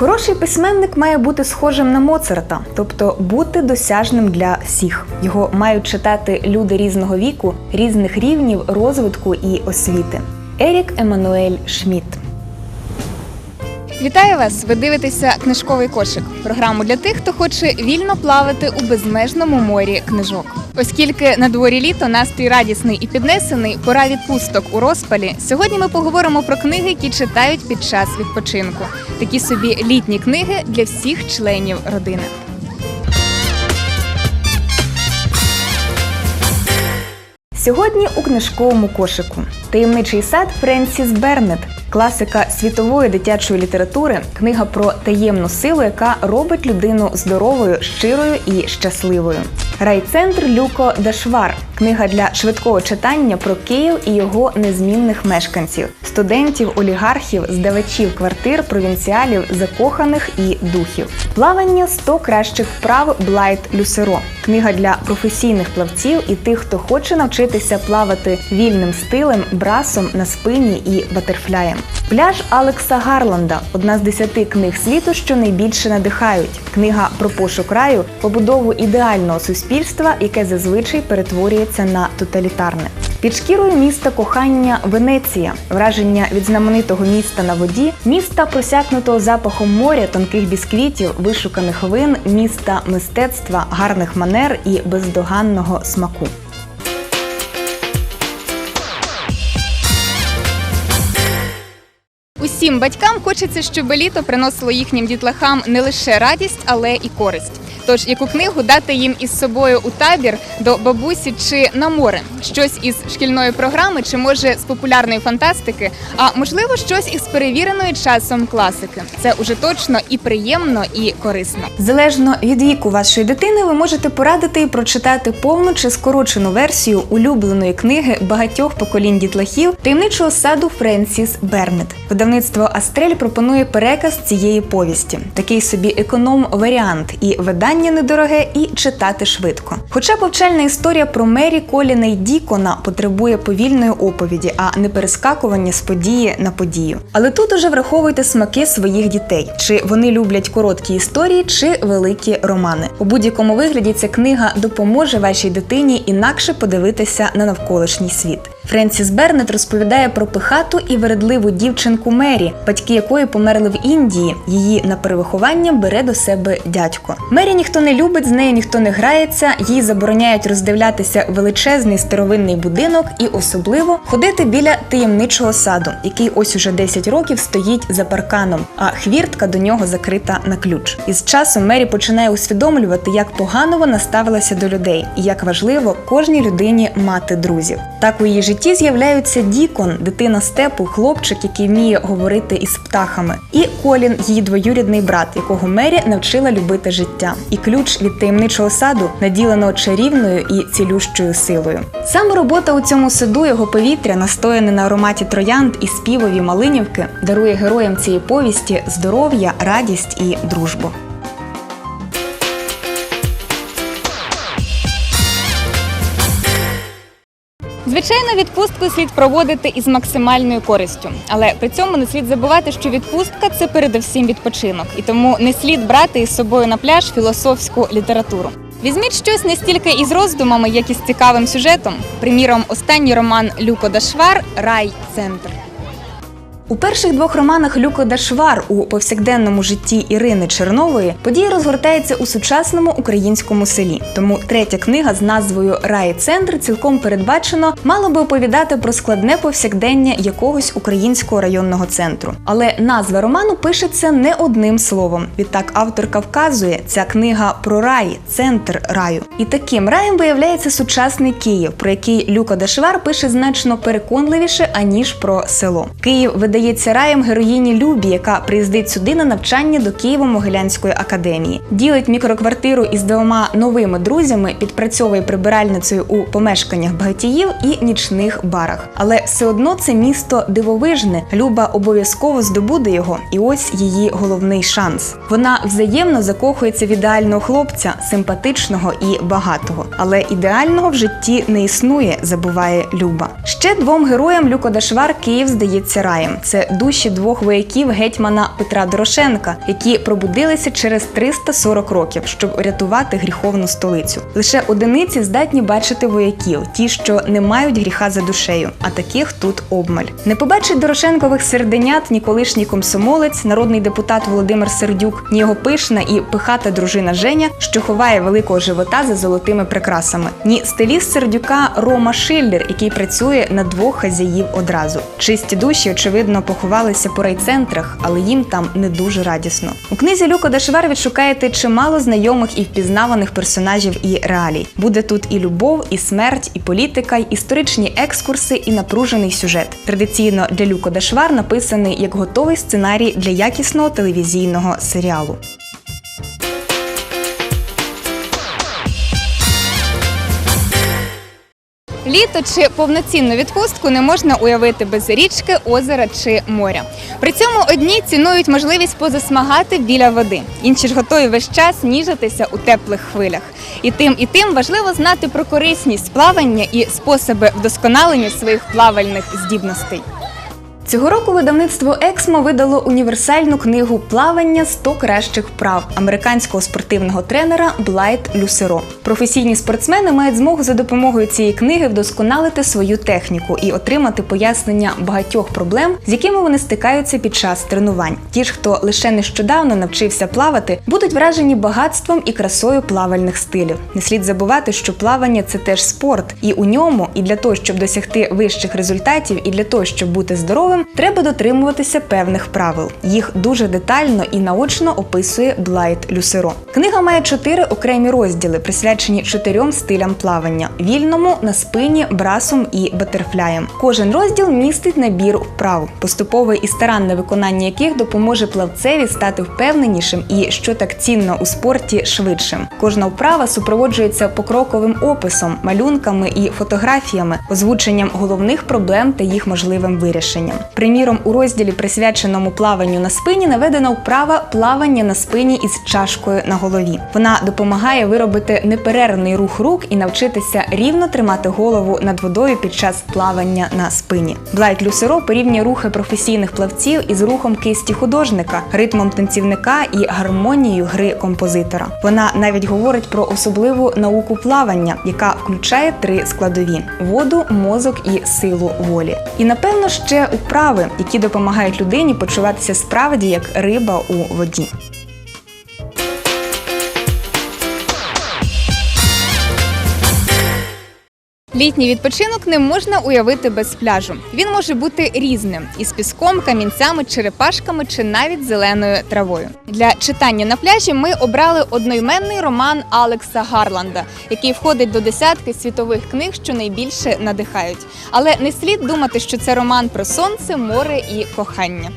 Хороший письменник має бути схожим на Моцарта, тобто бути досяжним для всіх. Його мають читати люди різного віку, різних рівнів розвитку і освіти. Ерік Еммануель Шмідт Вітаю вас! Ви дивитеся книжковий кошик. Програму для тих, хто хоче вільно плавати у безмежному морі книжок. Оскільки на дворі літо настрій радісний і піднесений, пора відпусток у розпалі. Сьогодні ми поговоримо про книги, які читають під час відпочинку. Такі собі літні книги для всіх членів родини. Сьогодні у книжковому кошику таємничий сад Френсіс Бернет, класика світової дитячої літератури, книга про таємну силу, яка робить людину здоровою, щирою і щасливою. Райцентр Люко Дашвар, книга для швидкого читання про Київ і його незмінних мешканців, студентів, олігархів, здавачів квартир, провінціалів, закоханих і духів. Плавання 100 кращих вправ Блайт Люсеро. Книга для професійних плавців і тих, хто хоче навчитися плавати вільним стилем, брасом на спині і батерфляєм. Пляж Алекса Гарланда одна з десяти книг світу, що найбільше надихають. Книга про пошук раю, побудову ідеального суспільства, яке зазвичай перетворюється на тоталітарне. Під шкірою міста кохання Венеція, враження від знаменитого міста на воді, міста просякнутого запахом моря, тонких бісквітів, вишуканих вин, міста мистецтва, гарних манер і бездоганного смаку. Усім батькам хочеться, щоб літо приносило їхнім дітлахам не лише радість, але і користь. Тож, яку книгу дати їм із собою у табір до бабусі чи на море, щось із шкільної програми, чи може з популярної фантастики, а можливо, щось із перевіреної часом класики. Це уже точно і приємно, і корисно. Залежно від віку вашої дитини, ви можете порадити і прочитати повну чи скорочену версію улюбленої книги багатьох поколінь дітлахів таємничого саду Френсіс Бернет. Видавництво Астрель пропонує переказ цієї повісті, такий собі економ-варіант, і видання недороге, і читати швидко. Хоча повчальна історія про Мері Коліна й Дікона потребує повільної оповіді, а не перескакування з події на подію. Але тут уже враховуйте смаки своїх дітей, чи вони люблять короткі історії, чи великі романи. У будь-якому вигляді ця книга допоможе вашій дитині інакше подивитися на навколишній світ. Френсіс Бернет розповідає про пихату і вередливу дівчинку Мері, батьки якої померли в Індії. Її на перевиховання бере до себе дядько. Мері ніхто не любить, з нею ніхто не грається, їй забороняють роздивлятися величезний старовинний будинок і особливо ходити біля таємничого саду, який ось уже 10 років стоїть за парканом, а хвіртка до нього закрита на ключ. І з часом Мері починає усвідомлювати, як погано вона ставилася до людей, і як важливо кожній людині мати друзів. Так у її житті з'являються Дікон, дитина степу, хлопчик, який вміє говорити із птахами, і Колін, її двоюрідний брат, якого Мері навчила любити життя, і ключ від таємничого саду, наділеного чарівною і цілющою силою. Саме робота у цьому саду, його повітря, настояне на ароматі троянд і співові малинівки, дарує героям цієї повісті здоров'я, радість і дружбу. Звичайно, відпустку слід проводити із максимальною користю, але при цьому не слід забувати, що відпустка це передусім відпочинок, і тому не слід брати із собою на пляж філософську літературу. Візьміть щось не стільки із роздумами, як і з цікавим сюжетом. Приміром, останній роман Люко Дашвар Рай Центр. У перших двох романах Люко Дашвар у повсякденному житті Ірини Чернової подія розгортається у сучасному українському селі. Тому третя книга з назвою Рай Центр цілком передбачено мала би оповідати про складне повсякдення якогось українського районного центру. Але назва роману пишеться не одним словом. Відтак авторка вказує, ця книга про рай, центр раю. І таким раєм виявляється сучасний Київ, про який Люко Дашвар пише значно переконливіше аніж про село. Київ видає видається раєм героїні Любі, яка приїздить сюди на навчання до Києво-Могилянської академії, ділить мікроквартиру із двома новими друзями, підпрацьовує прибиральницею у помешканнях багатіїв і нічних барах. Але все одно це місто дивовижне. Люба обов'язково здобуде його, і ось її головний шанс. Вона взаємно закохується в ідеального хлопця, симпатичного і багатого. Але ідеального в житті не існує, забуває Люба. Ще двом героям Люко Дашвар Київ здається раєм. Це душі двох вояків гетьмана Петра Дорошенка, які пробудилися через 340 років, щоб рятувати гріховну столицю. Лише одиниці здатні бачити вояків, ті, що не мають гріха за душею, а таких тут обмаль. Не побачить Дорошенкових серденят ні колишній комсомолець, народний депутат Володимир Сердюк, ні його пишна і пихата дружина Женя, що ховає великого живота за золотими прикрасами, ні стиліст Сердюка Рома Шиллер, який працює на двох хазяїв одразу. Чисті душі, очевидно, поховалися по райцентрах, але їм там не дуже радісно. У книзі Люка Дашвар відшукаєте чимало знайомих і впізнаваних персонажів і реалій. Буде тут і любов, і смерть, і політика, і історичні екскурси, і напружений сюжет. Традиційно для Люка Дашвар написаний як готовий сценарій для якісного телевізійного серіалу. Літо чи повноцінну відпустку не можна уявити без річки, озера чи моря. При цьому одні цінують можливість позасмагати біля води, інші ж готові весь час ніжитися у теплих хвилях. І тим, і тим важливо знати про корисність плавання і способи вдосконалення своїх плавальних здібностей. Цього року видавництво Ексмо видало універсальну книгу Плавання 100 кращих вправ американського спортивного тренера Блайт Люсеро. Професійні спортсмени мають змогу за допомогою цієї книги вдосконалити свою техніку і отримати пояснення багатьох проблем, з якими вони стикаються під час тренувань. Ті ж, хто лише нещодавно навчився плавати, будуть вражені багатством і красою плавальних стилів. Не слід забувати, що плавання це теж спорт, і у ньому, і для того, щоб досягти вищих результатів, і для того, щоб бути здоровим, треба дотримуватися певних правил. Їх дуже детально і наочно описує Блайт Люсеро. Книга має чотири окремі розділи, присвячені чотирьом стилям плавання: вільному, на спині, брасом і батерфляєм. Кожен розділ містить набір вправ, поступове і старанне виконання яких допоможе плавцеві стати впевненішим і, що так цінно у спорті, швидшим. Кожна вправа супроводжується покроковим описом, малюнками і фотографіями, озвученням головних проблем та їх можливим вирішенням. Приміром, у розділі, присвяченому плаванню на спині, наведена вправа плавання на спині із чашкою на голові. Вона допомагає виробити неперервний рух рук і навчитися рівно тримати голову над водою під час плавання на спині. Блайт Люсеро порівнює рухи професійних плавців із рухом кисті художника, ритмом танцівника і гармонією гри композитора. Вона навіть говорить про особливу науку плавання, яка включає три складові: воду, мозок і силу волі. І напевно ще вправи, які допомагають людині почуватися справді як риба у воді. Літній відпочинок не можна уявити без пляжу. Він може бути різним із піском, камінцями, черепашками чи навіть зеленою травою. Для читання на пляжі ми обрали одноіменний роман Алекса Гарланда, який входить до десятки світових книг, що найбільше надихають. Але не слід думати, що це роман про сонце, море і кохання.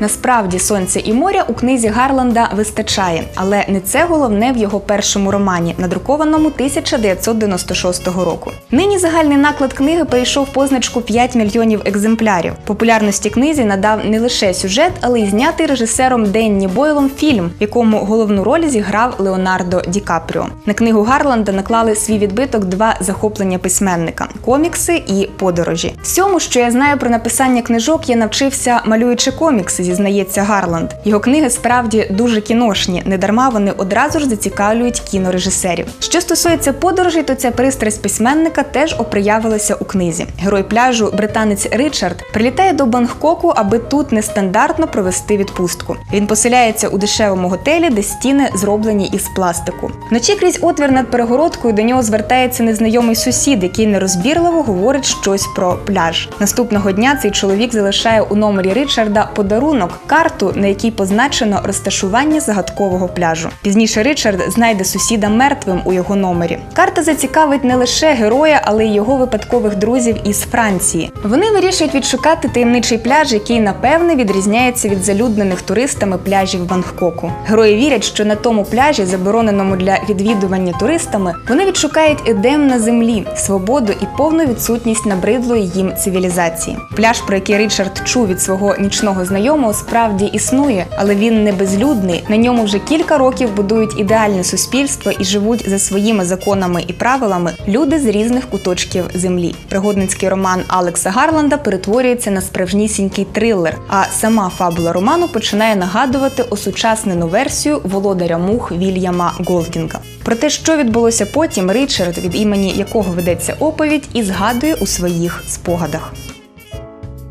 Насправді сонця і моря у книзі Гарланда вистачає, але не це головне в його першому романі, надрукованому 1996 року. Нині загальний наклад книги перейшов позначку 5 мільйонів екземплярів. Популярності книзі надав не лише сюжет, але й знятий режисером Денні Бойлом фільм, в якому головну роль зіграв Леонардо Ді Капріо. На книгу Гарланда наклали свій відбиток два захоплення письменника комікси і подорожі. Всьому, що я знаю про написання книжок, я навчився малюючи комікси зізнається Гарланд. Його книги справді дуже кіношні, недарма вони одразу ж зацікавлюють кінорежисерів. Що стосується подорожей, то ця пристрасть письменника теж оприявилася у книзі. Герой пляжу, британець Ричард, прилітає до Бангкоку, аби тут нестандартно провести відпустку. Він поселяється у дешевому готелі, де стіни зроблені із пластику. Вночі крізь отвір над перегородкою до нього звертається незнайомий сусід, який нерозбірливо говорить щось про пляж. Наступного дня цей чоловік залишає у номері Ричарда подарунок карту, на якій позначено розташування загадкового пляжу. Пізніше Ричард знайде сусіда мертвим у його номері. Карта зацікавить не лише героя, але й його випадкових друзів із Франції. Вони вирішують відшукати таємничий пляж, який напевне відрізняється від залюднених туристами пляжів Бангкоку. Герої вірять, що на тому пляжі, забороненому для відвідування туристами, вони відшукають едем на землі, свободу і повну відсутність набридлої їм цивілізації. Пляж, про який Ричард чув від свого нічного знайомого, Ескімо справді існує, але він не безлюдний. На ньому вже кілька років будують ідеальне суспільство і живуть за своїми законами і правилами люди з різних куточків землі. Пригодницький роман Алекса Гарланда перетворюється на справжнісінький трилер. А сама фабула роману починає нагадувати осучаснену версію володаря мух Вільяма Голдінга. Про те, що відбулося потім, Ричард, від імені якого ведеться оповідь, і згадує у своїх спогадах.